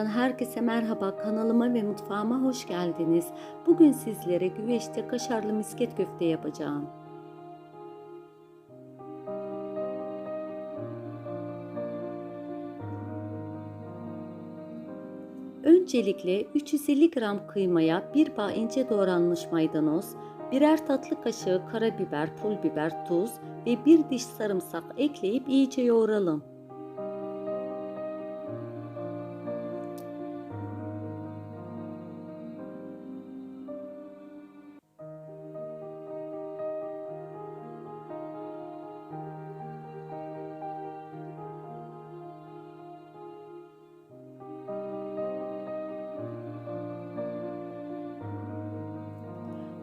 Mutfağımdan herkese merhaba. Kanalıma ve mutfağıma hoş geldiniz. Bugün sizlere güveçte kaşarlı misket köfte yapacağım. Öncelikle 350 gram kıymaya bir bağ ince doğranmış maydanoz, birer tatlı kaşığı karabiber, pul biber, tuz ve bir diş sarımsak ekleyip iyice yoğuralım.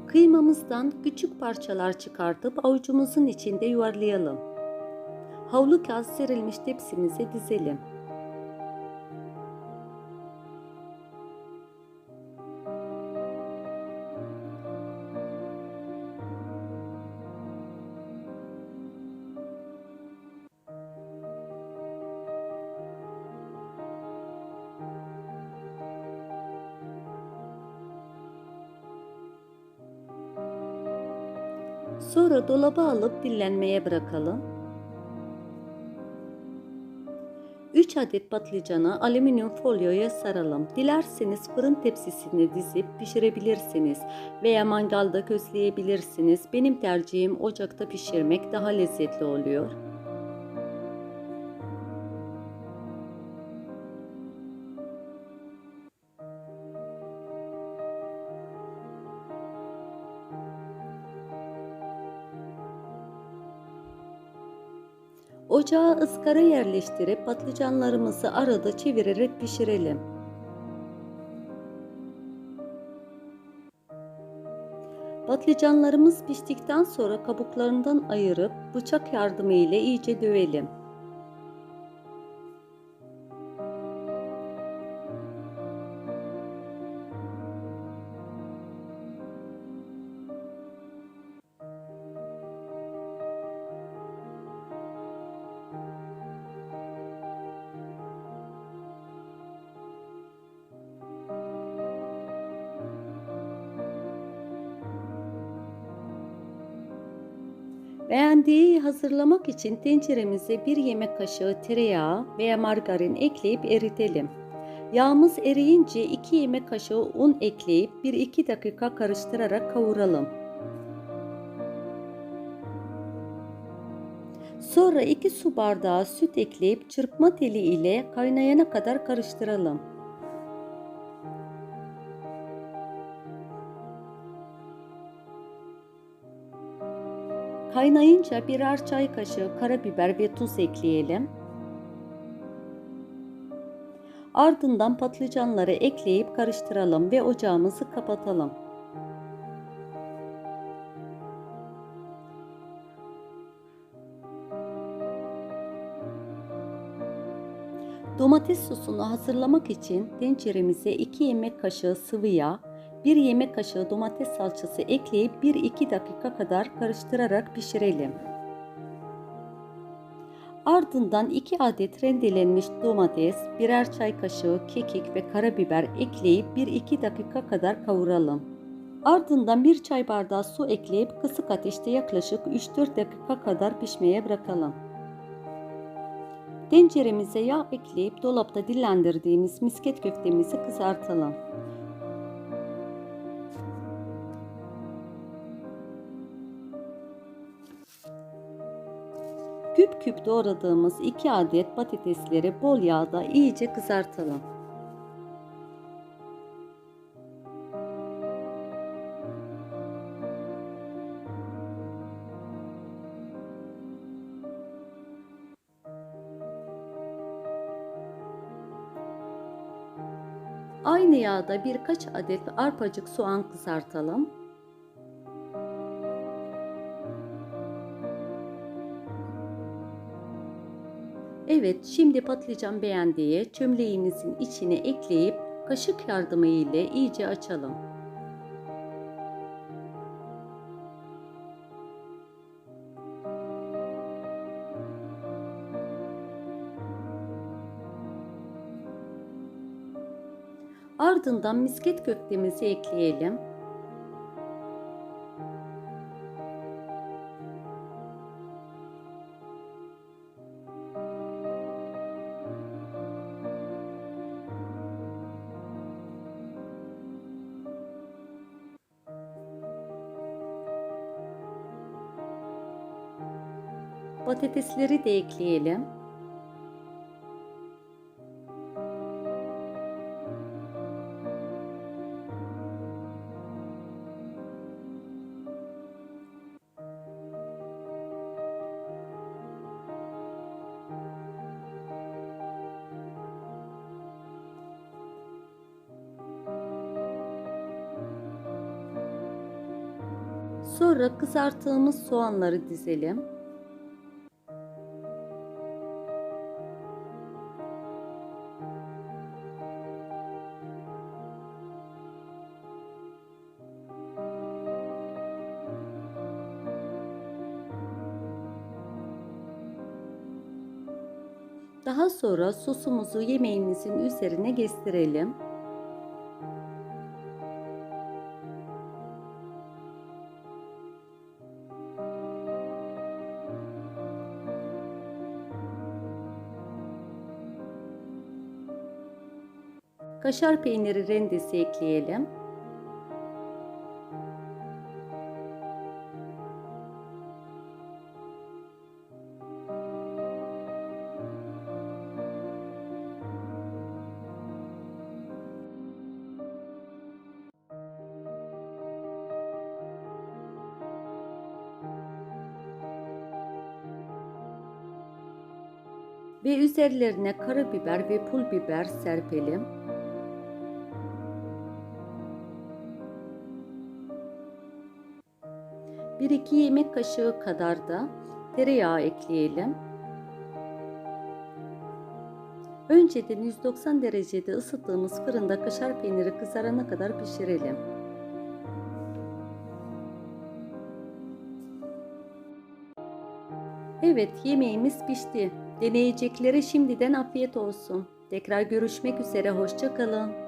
Kıymamızdan küçük parçalar çıkartıp avucumuzun içinde yuvarlayalım. Havlu kağıt serilmiş tepsimize dizelim. Sonra dolaba alıp dinlenmeye bırakalım. 3 adet patlıcanı alüminyum folyoya saralım. Dilerseniz fırın tepsisine dizip pişirebilirsiniz veya mangalda közleyebilirsiniz. Benim tercihim ocakta pişirmek daha lezzetli oluyor. Ocağa ızgara yerleştirip patlıcanlarımızı arada çevirerek pişirelim. Patlıcanlarımız piştikten sonra kabuklarından ayırıp bıçak yardımı ile iyice dövelim. Beğendiği hazırlamak için tenceremize bir yemek kaşığı tereyağı veya margarin ekleyip eritelim. Yağımız eriyince 2 yemek kaşığı un ekleyip 1-2 dakika karıştırarak kavuralım. Sonra 2 su bardağı süt ekleyip çırpma teli ile kaynayana kadar karıştıralım. Kaynayınca birer çay kaşığı karabiber ve tuz ekleyelim. Ardından patlıcanları ekleyip karıştıralım ve ocağımızı kapatalım. Domates sosunu hazırlamak için tenceremize 2 yemek kaşığı sıvı yağ, 1 yemek kaşığı domates salçası ekleyip 1-2 dakika kadar karıştırarak pişirelim. Ardından 2 adet rendelenmiş domates, birer çay kaşığı kekik ve karabiber ekleyip 1-2 dakika kadar kavuralım. Ardından 1 çay bardağı su ekleyip kısık ateşte yaklaşık 3-4 dakika kadar pişmeye bırakalım. Tenceremize yağ ekleyip dolapta dinlendirdiğimiz misket köftemizi kızartalım. Küp küp doğradığımız 2 adet patatesleri bol yağda iyice kızartalım. Aynı yağda birkaç adet arpacık soğan kızartalım. Evet, şimdi patlıcan beğendiği çömleğimizin içine ekleyip kaşık yardımı ile iyice açalım. Ardından misket köftemizi ekleyelim. Patatesleri de ekleyelim. Sonra kızarttığımız soğanları dizelim. Daha sonra sosumuzu yemeğimizin üzerine gestirelim. Kaşar peyniri rendesi ekleyelim. Ve üzerlerine karabiber ve pul biber serpelim. Bir iki yemek kaşığı kadar da tereyağı ekleyelim. Önceden 190 derecede ısıttığımız fırında kaşar peyniri kızarana kadar pişirelim. Evet, yemeğimiz pişti. Deneyeceklere şimdiden afiyet olsun. Tekrar görüşmek üzere, hoşça kalın.